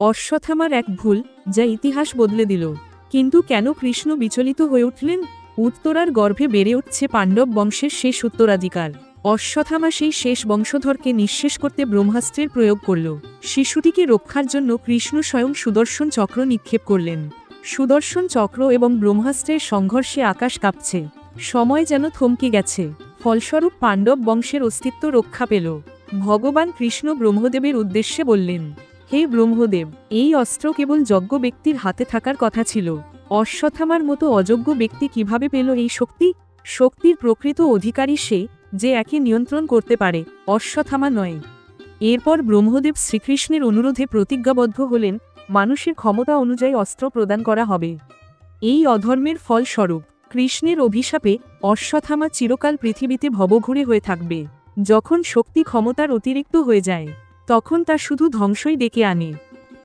অশ্বত্থামার এক ভুল যা ইতিহাস বদলে দিল। কিন্তু কেন কৃষ্ণ বিচলিত হয়ে উঠলেন? উত্তরার গর্ভে বেড়ে উঠছে পাণ্ডব বংশের শেষ উত্তরাধিকার। অশ্বথামা সেই শেষ বংশধরকে নিঃশেষ করতে ব্রহ্মাস্ত্রের প্রয়োগ করল। শিশুটিকে রক্ষার জন্য কৃষ্ণ স্বয়ং সুদর্শন চক্র নিক্ষেপ করলেন। সুদর্শন চক্র এবং ব্রহ্মাস্ত্রের সংঘর্ষে আকাশ কাঁপছে। সময় যেন থমকে গেছে। ফলস্বরূপ পাণ্ডব বংশের অস্তিত্ব রক্ষা পেল। ভগবান কৃষ্ণ ব্রহ্মদেবের উদ্দেশ্যে বললেন হে ব্রহ্মদেব, এই অস্ত্র কেবল যজ্ঞ ব্যক্তির হাতে থাকার কথা ছিল। অশ্বথামার মতো অযোগ্য ব্যক্তি কীভাবে পেল এই শক্তি? শক্তির প্রকৃত অধিকারী সে, যে একে নিয়ন্ত্রণ করতে পারে অশ্বথামা নয়। এরপর ব্রহ্মদেব শ্রীকৃষ্ণের অনুরোধে প্রতিজ্ঞাবদ্ধ হলেন, মানুষের ক্ষমতা অনুযায়ী অস্ত্র প্রদান করা হবে। এই অধর্মের ফলস্বরূপ, কৃষ্ণের অভিশাপে অশ্বথামা চিরকাল পৃথিবীতে ভবঘুরে হয়ে থাকবে, যখন শক্তি ক্ষমতার অতিরিক্ত হয়ে যায়। তখন তা শুধু ধ্বংসই ডেকে আনে।